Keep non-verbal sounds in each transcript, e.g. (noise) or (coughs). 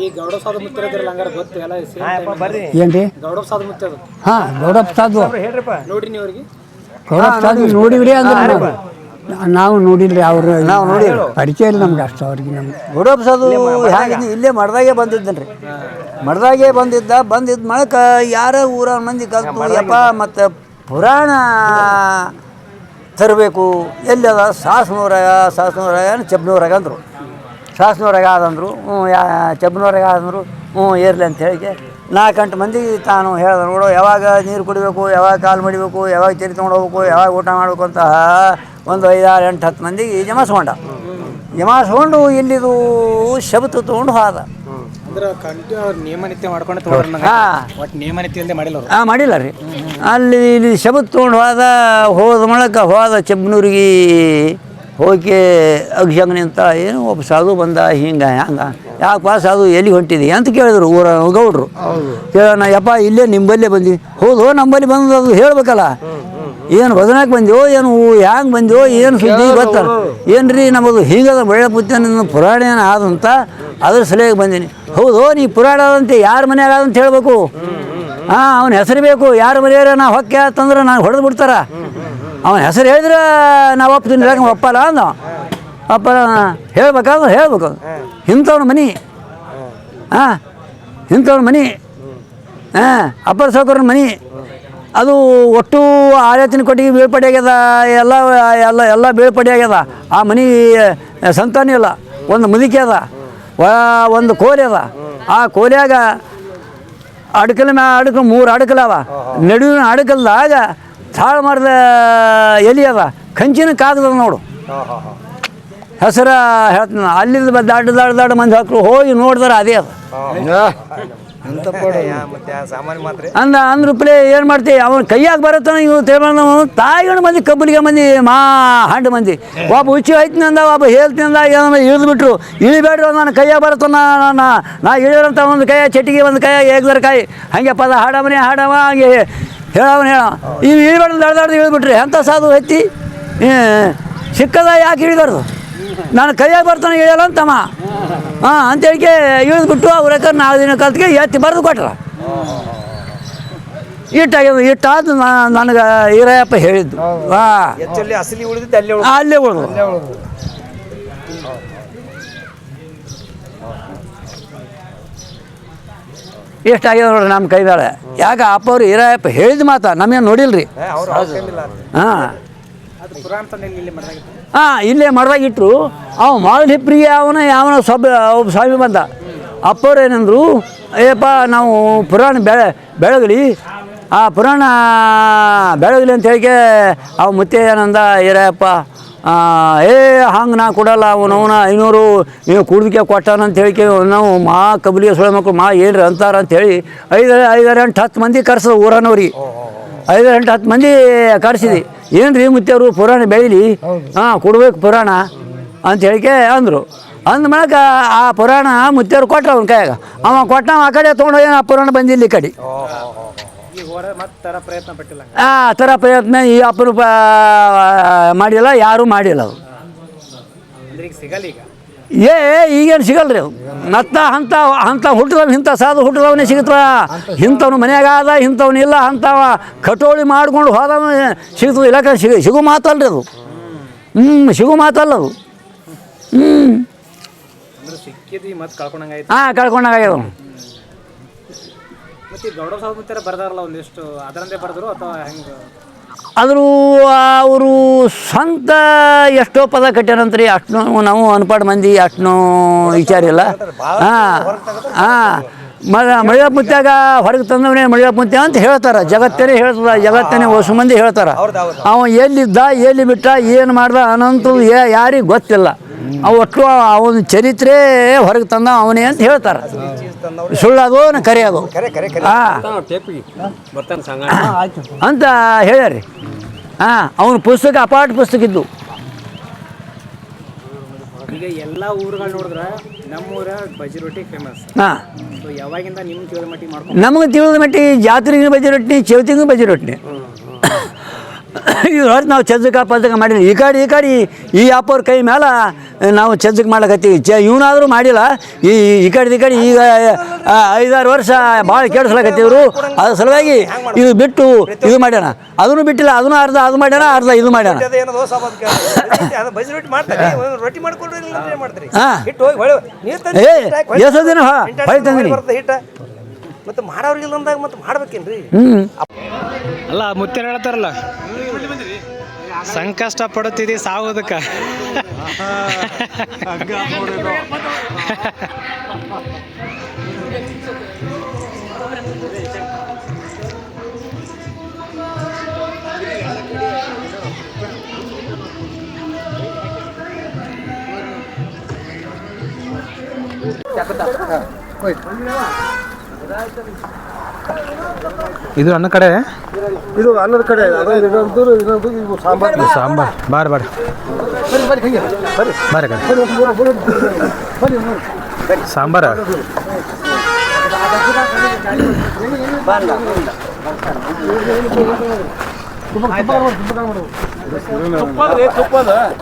ಈ ಗೌಡ ಸಾಧು ಮುತ್ತಿರ ಇದ್ರಲ್ಲ ಹಂಗಾರ ಗೊತ್ತು ಎಲ್ಲ same time ಬರ್ರಿ. ಏನ್ರಿ? ಗೌಡ ಸಾಧು ಮುತ್ತದು ಹಾಂ ಗೌಡಪ್ಪ ಸಾಧು. ಹೇಳ್ರಿಪ್ಪ. ನೋಡ್ರಿ ನೀವು ಅವ್ರಿಗೆ. ಗೌಡಪ್ಪ ಸಾಧು ನೋಡಿವ್ರಿ ಅಂದ್ರೆ ನಾವು- ನಾವು ನೋಡಿಲ್ರಿ ಅವ್ರು. ನಾವು ನೋಡಿ ಪರಿಚಯ ಇಲ್ಲ ನಮ್ಗೆ ಅಷ್ಟು ಅವ್ರಿಗೆ ನಮ್ಗೆ. ಗೌಡಪ್ಪ ಸಾಧು ಹೇಗಿದ್ದು? ಇಲ್ಲೇ ಮಡ್ದಾಗೆ ಬಂದಿದ್ದನ್ರಿ. ಮಡ್ದಾಗೆ ಬಂದಿದ್ದ ಬಂದಿದ್ದ ಮಳಕ ಯಾರ ಊರ ಮಂದಿ ಕಲ್ತು ಯಪ್ಪ ಮತ್ತು ಪುರಾಣ ತರಬೇಕು. ಎಲ್ಲಿ ಅದ? ಸಾಸ್ನೂರಾಗ ಸಾಸ್ನೂರಾಗ ಚಬ್ನೂರಾಗ ಅಂದರು. ಸಾಸ್ನೂರಾಗ ಆದಂದರು ಹ್ಞೂ ಯಾ ಚಬ್ಬನವ್ರಿಗೆ ಆದಂದ್ರು ಹ್ಞೂ ಏರ್ಲಿ ಅಂತ ಹೇಳಿಕೆ. ನಾಲ್ಕು ಗಂಟೆ ಮಂದಿ ತಾನು ಹೇಳಿದ್ರು ನೋಡು ಯಾವಾಗ ನೀರು ಕುಡಿಬೇಕು ಯಾವಾಗ ಕಾಲು ಮಡಿಬೇಕು ಯಾವಾಗ ಚರಿ ತೊಗೊಂಡು ಹೋಗ್ಬೇಕು ಯಾವಾಗ ಊಟ ಮಾಡಬೇಕು ಅಂತ ಒಂದು ಐದಾರು ಎಂಟು ಹತ್ತು ಮಂದಿಗೆ ಜಮಾಸ್ಕೊಂಡ ಜಮಾಸ್ಕೊಂಡು ಇಲ್ಲಿದು ಶಬ್ದ ತೊಗೊಂಡು ಹೋದ. ಹಾಂ. ಮಾಡಿಲ್ಲ ಅವ್ರು. ಹಾಂ ಮಾಡಿಲ್ಲ ರೀ. ಅಲ್ಲಿ ಇಲ್ಲಿ ಶಬ್ದ ತೊಗೊಂಡು ಹೋದ ಹೋದ ಮೂಲಕ ಹೋದ ಚೆಬ್ನೂರಿಗೆ ಹೋಗಿ ಅಗ್ಶಂಗ್ ನಿಂತ ಏನು ಒಬ್ಬ ಸಾಧು ಬಂದ ಹಿಂಗೆ ಹ್ಯಾಂಗ ಯಾಕಪ್ಪ ಸಾಧು ಎಲ್ಲಿ ಹೊಂಟಿದಿ? ಅಂತ ಕೇಳಿದ್ರು ಊರ ಗೌಡ್ರು. ಕೇಳೋಣ ಯಪ್ಪ ಇಲ್ಲೇ ನಿಂಬಲ್ಲೇ ಬಂದ್ವಿ ಹೌದು ನಂಬಲ್ಲಿ ಬಂದು ಅದು ಹೇಳ್ಬೇಕಲ್ಲ. ಏನು ಬದನಾಕ್ ಬಂದ್ಯೋ ಏನು ಹ್ಯಾಂಗೆ ಬಂದ್ಯೋ ಏನು ಸುದ್ದಿ ಗೊತ್ತಲ್ಲ ಏನು ರೀ ನಮ್ಮದು ಹೀಗದ ಒಳ್ಳೆ ಪುತ್ತಿನ ಪುರಾಣ ಏನು ಆದಂತ ಅದ್ರ ಸಲಹೆಗೆ ಬಂದೀನಿ. ಹೌದು ನೀ ಪುರಾಣ ಆದಂತೆ ಯಾರ ಮನೆಯಾಗ ಅಂತ ಹೇಳ್ಬೇಕು? ಹಾಂ ಅವನ ಹೆಸರು ಬೇಕು ಯಾರ ಮನೆಯಾರ ನಾ ಹೊಕ್ಕೆ ಅಂತಂದ್ರೆ ನಾನು ಹೊಡೆದು ಬಿಡ್ತಾರ. ಅವನ ಹೆಸರು ಹೇಳಿದ್ರೆ ನಾವು ಒಪ್ತೀನಿ ತಿನ್ನ ಒಪ್ಪಲ್ಲ ಅಂದ. ಅಪ್ಪ ಹೇಳ್ಬೇಕಾದ್ರೆ ಹೇಳ್ಬೇಕು. ಇಂಥವ್ನ ಮನೆ. ಹಾಂ ಇಂಥವ್ನ ಮನೆ. ಹಾಂ ಅಪ್ಪರ ಸಾವುಕಾರನ ಮನೆ. ಅದು ಒಟ್ಟು ಆಲೋಚನೆ ಕೊಟ್ಟಿಗೆ ಬೀಳ್ಪಡಿ ಆಗ್ಯದ ಎಲ್ಲ ಎಲ್ಲ ಎಲ್ಲ ಬೀಳ್ಪಡಿ ಆಗ್ಯದ. ಆ ಮನೆ ಸಂತಾನ ಇಲ್ಲ. ಒಂದು ಮುದುಕಿ ಅದ. ಒಂದು ಕೋಲೆ ಅದ. ಆ ಕೋಲಿಯಾಗ ಅಡಕಲ ಮ್ಯಾ ಅಡಕಲು ಮೂರು ಅಡಕಲ ಅವ. ನಡುವಿನ ಅಡಕಲ್ದಾಗ ಸಾಳು ಮರದ ಎಲಿ ಅದ ಕಂಚಿನ ಕಾಗದ ನೋಡು. ಹೆಸರ ಹೇಳ್ತೀನಿ ಅಲ್ಲಿಂದ ಬ- ದಾಡ್ ದಾಡ್ ದಾಡ್ ಮಂದಿ ಹಾಕ್ರು ಹೋಗಿ ನೋಡಿದ್ರೆ ಅದೇ ಅದ. ಮತ್ತೆ ಸಾಮಾನ್ಯ ಮಾತ್ರ ಅಂದ ಅಂದ್ರೆ ಪ್ಲೇ ಏನು ಮಾಡ್ತೀವಿ ಅವನು ಕೈಯಾಗ ಬರುತ್ತಾನೆ ಇವು ತೇಳ್ಬಂದ ತಾಯಿಗಳ ಮಂದಿ ಕಬ್ಬಲಿಗೆ ಮಂದಿ ಮಾ ಹಂಡು ಮಂದಿ. ಒಬ್ಬ ಹುಚ್ಚಿ ಐತಿನ ಅಂದ ಒಬ್ಬ ಹೇಳ್ತೀನಿ ಅಂದ ಏನೋ ಇಳಿದು ಬಿಟ್ರು. ಇಳಿಬೇಡ್ರಿ ನಾನು ಕೈಯಾಗ ಬರುತ್ತಾನ ನಾ ನಾ ಇಳಿದ್ರಂತ ಒಂದು ಕೈಯ ಚಟ್ಟಿಗೆ ಒಂದು ಕೈಯ ಏಗ್ದರ ಕಾಯಿ. ಹಂಗೆ ಪದ ಹಾಡವನೇ ಹಾಡವ ಹಂಗೆ ಹೇಳವನ ಹೇಳ. ಈ ಇಳಿಬಾರ್ದು ದಡ್ದಾಡ್ದು ಇಳಿದ್ಬಿಟ್ರಿ ಎಂಥ ಸಾಧು ಎತ್ತಿ ಸಿಕ್ಕದ ಯಾಕೆ ಇಳಿದಾರ್ದು ನಾನು ಕೈಯಾಗಿ ಬರ್ತಾನೆ ಇಳಿಯಲ್ಲ ಅಂತಮ್ಮ. ಹಾಂ ಅಂತೇಳಿಕೆ ಇಳಿದ್ಬಿಟ್ಟು ಅವ್ರ ನಾಲ್ಕು ದಿನ ಕಲ್ತಿಗೆ ಎತ್ತಿ ಬರೆದು ಕೊಟ್ರ. ಇಟ್ಟಾಗ್ಯದ ಇಟ್ಟಾದ ನನಗೆ ಈರಯ್ಯಪ್ಪ ಹೇಳಿದ್ದು. ಹಾಂ ಅಲ್ಲೇ ಉಳ್ದು. ಅಲ್ಲೇ ಆಗ್ಯದ ನೋಡ್ರಿ ನಮ್ಮ ಕೈದಾಳೆ. ಯಾಕೆ ಅಪ್ಪ ಅವ್ರು ಇರಾಯಪ್ಪ ಹೇಳಿದ ಮಾತ ನಮಗೇನು ನೋಡಿಲ್ರಿ? ಹಾಂ. ಅದು ಪುರಾಣ ತಂದಲ್ಲಿ ಇಲ್ಲಿ ಮಾಡಿದಾಗಿತ್ತು ಹಾಂ ಇಲ್ಲೇ ಮರದಾಗಿಟ್ರು ಅವ ಮಾಲ್ ಹಿಪ್ರಿಗೆ ಅವನ ಯಾವನ ಸೊಬ್ಬ ಒಬ್ಬ ಸ್ವಾಮಿ ಬಂದ. ಅಪ್ಪವ್ರು ಏನಂದ್ರು ಏಪ್ಪ ನಾವು ಪುರಾಣ ಬೆಳೆ ಬೆಳಗಲಿ. ಆ ಪುರಾಣ ಬೆಳಗಲಿ ಅಂತ ಹೇಳಿಕೆ ಅವ ಮುತ್ತೆ ಏನಂದ ಇರಪ್ಪ ಏ ಹಂಗೆ ನಾ ಕೊಡಲ್ಲ ಅವನವನ ಐನೂರು ನೀವು ಕುಡ್ದಕ್ಕೆ ಕೊಟ್ಟಾನ ಅಂತ ಹೇಳಿ ನಾವು ಮಾ ಕಬಲಿಯ ಸೊಳೆ ಮಕ್ಕಳು ಮಾ ಏನ್ರಿ ಅಂತಾರ ಅಂತೇಳಿ ಐದು ಐದಾರು ಎಂಟು ಹತ್ತು ಮಂದಿ ಕರ್ಸೋದು ಊರನವ್ರಿಗೆ ಐದಾರು ಎಂಟು ಹತ್ತು ಮಂದಿ ಕರ್ಸಿದ್ವಿ ಏನು ರೀ ಮುತ್ತೆಯವರು ಪುರಾಣ ಬೆಳೀಲಿ ಹಾಂ ಕೊಡ್ಬೇಕು ಪುರಾಣ ಅಂತ ಹೇಳಿಕೆ ಅಂದರು. ಅಂದ ಮೂಲಕ ಆ ಪುರಾಣ ಮುತ್ತೆಯವ್ರು ಕೊಟ್ರ ಅವನ ಕೈಯಾಗ. ಅವ ಕೊಟ್ಟ ಆ ಕಡೆ ತೊಗೊಂಡೋಗಿ ಆ ಪುರಾಣ ಬಂದಿಲ್ಲ ಈ ಕಡೆ. ಆ ಥರ ಪ್ರಯತ್ನ ಈ ಅಪರೂಪ ಮಾಡಿಲ್ಲ ಯಾರೂ ಮಾಡಿಲ್ಲ ಈಗ ಏ ಈಗೇನು ಸಿಗಲ್ರಿ ಅದು ಮತ್ತ ಅಂಥ ಅಂಥ ಹುಟ್ಟಿದವ್ ಇಂಥ ಸಾಧು ಹುಟ್ಟಿದವನೇ ಸಿಗುತ್ತವ ಇಂಥವ್ನು ಮನ್ಯಾಗ ಆದ ಇಂಥವ್ನು ಇಲ್ಲ ಅಂಥವ ಕಟೋಳಿ ಮಾಡ್ಕೊಂಡು ಹೋದವ ಸಿಗ್ತದೆ ಇಲ್ಲಕ ಸಿಗ ಸಿಗು ಮಾತಲ್ರಿ ಅದು. ಹ್ಞೂ ಸಿಗು ಮಾತಲ್ಲ ಅದು. ಹ್ಞೂ ಹಾಂ ಕಳ್ಕೊಂಡಾಗ್ಯದ ಮತ್ತೆ ಗೌಡ ಸಾಹೇಬ್ ಮುತ್ತರ ಬರ್ದಾರಲ್ಲ ಒಂದಿಷ್ಟು? ಅದರಂದೇ ಬರೆದ್ರು ಅಥವಾ ಹೆಂಗೆ? ಆದರೂ ಅವರು ಸ್ವಂತ ಎಷ್ಟೋ ಪದ ಕಟ್ಟ್ಯಾರಂತ್ರಿ ಅಷ್ಟು ನಾವು ಅನ್ಪಾಡ್ ಮಂದಿ ಅಷ್ಟು ವಿಚಾರ ಇಲ್ಲ ಹಾಂ ಹಾಂ. ಮಳಿಯ ಮುತ್ಯಾಗ ಹೊರಗೆ ತಂದವನೇ ಮಳಿಯ ಮುತ್ಯ ಅಂತ ಹೇಳ್ತಾರೆ. ಜಗತ್ತೇನೆ ಹೇಳ್ತದ ಜಗತ್ತೇನೆ ಹೊಸ ಮಂದಿ ಹೇಳ್ತಾರೆ. ಅವ ಎಲ್ಲಿದ್ದ ಎಲ್ಲಿ ಬಿಟ್ಟ ಏನು ಮಾಡ್ದ ಅನ್ನಂತೂ ಯಾರಿಗೆ ಗೊತ್ತಿಲ್ಲ. ಅವ ಒಟ್ಟು ಅವನ ಚರಿತ್ರೆ ಹೊರಗೆ ತಂದ ಅವನೇ ಅಂತ ಹೇಳ್ತಾರೆ. ಸುಳ್ಳದು ಕರೆಯೋದು ಕರೆ ಕರೆ ಕರೆ. ಹಾಂ. ಅಂತ ಹೇಳ್ಯಾರಿ. ಹಾಂ ಅವನ ಪುಸ್ತಕ ಅಪಾಠ ಪುಸ್ತಕ ಇದ್ದು. ಈಗ ಎಲ್ಲ ಊರುಗಳು ನೋಡಿದ್ರೆ ನಮ್ಮೂರ ಬಜ್ಜಿ ರೊಟ್ಟಿ ಫೇಮಸ್ ಹಾಂ. ಸೊ ಯಾವಾಗಿಂದ ನಿಮ್ಮ ಕೇಳಿದ ಮಟ್ಟಿಗೆ ಮಾಡ್ಕೊಂಡು ನಮಗೆ ತಿಳಿದ ಮಟ್ಟಿ ಜಾತ್ರೆಗೂ ಬಜ್ಜಿ ರೊಟ್ಟಿ ಚೌತಿಗೂ ಬಜ್ಜಿ ರೊಟ್ಟಿ. (coughs) ಇವ್ರು ಹೊರತು ನಾವು ಚಜ್ಜಕ ಪಜ್ಜಕ ಮಾಡಿಲ್ಲ. ಈ ಕಡೆ ಈ ಕಡೆ ಈ ಅಪ್ಪವ್ರ ಕೈ ಮೇಲೆ ನಾವು ಚಜ್ಜಕ್ ಮಾಡ್ಲಕತ್ತೀವಿ. ಚ ಇವನಾದರೂ ಮಾಡಿಲ್ಲ. ಈ ಈ ಕಡೆ ಈ ಕಡೆ ಈಗ ಐದಾರು ವರ್ಷ ಭಾಳ ಕೆಡಿಸ್ಲಕತ್ತೀವ್ರು. ಅದ್ರ ಸಲುವಾಗಿ ಇದು ಬಿಟ್ಟು ಇದು ಮಾಡ್ಯಾನ. ಅದನ್ನು ಬಿಟ್ಟಿಲ್ಲ ಅದನ್ನು ಅರ್ಧ ಅದು ಮಾಡ್ಯಾನ ಅರ್ಧ ಇದು ಮಾಡ್ಯಾನ. ಎಷ್ಟೋ ದಿನ ಹೊಳೆ ತಂದಿನಿ. ಮತ್ತೆ ಮಾಡೋರಿಗಿಲ್ಲ ಅಂದಾಗ ಮತ್ತೆ ಮಾಡ್ಬೇಕೇನ್ರಿ? ಅಲ್ಲ ಮುತ್ತೇನ್ ಹೇಳ್ತಾರಲ್ಲ. ಸಂಕಷ್ಟ ಪಡುತ್ತಿದ್ದಿ ಸಾವುದಕ್ಕೆ. ಇದು ನನ್ನ ಕಡೆ ಇದು ಅನ್ನದ ಕಡೆ ಇನ್ನೊಂದು ಇನ್ನೊಂದು ಇವು ಸಾಂಬಾರ್. ಸಾಂಬಾರ್. Bar bar. ಬರಿ ಸಾಂಬಾರ?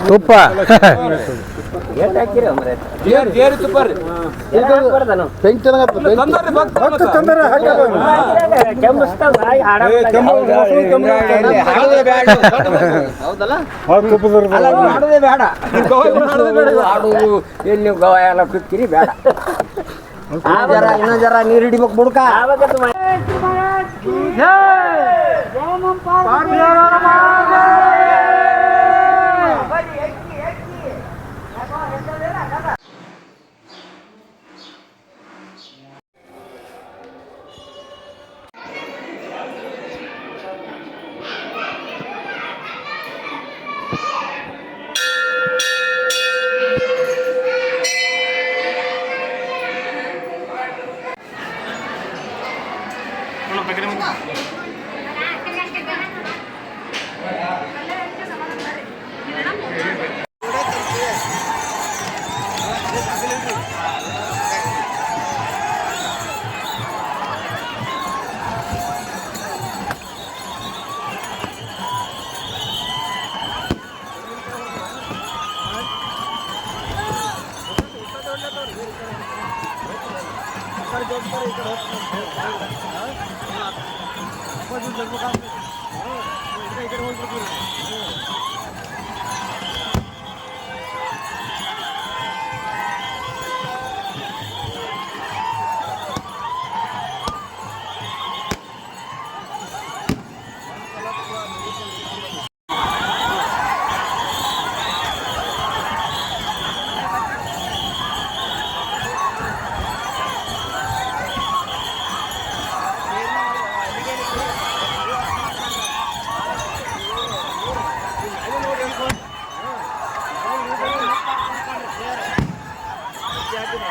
ತುಪ್ಪ ಬೆಂಕಿ ಕಡೆ ಬೆಂಕಿ ತಂದರೆ ಹಾಕ್ಯಾರ (laughs) ಎಲ್ಲಿ ಗೋವಾ ಎಲ್ಲ ಕುಕ್ಕಿರಿ ಬೇಡ. ಇನ್ನೊಂದು ಜರ ನೀರು ಹಿಡಿಬೇಕು ಬುಡ್ಕ. Yeah! এগুলো প্যাকেটের মধ্যে? ఇక్కడ ఇక్కడ जन्म का imagine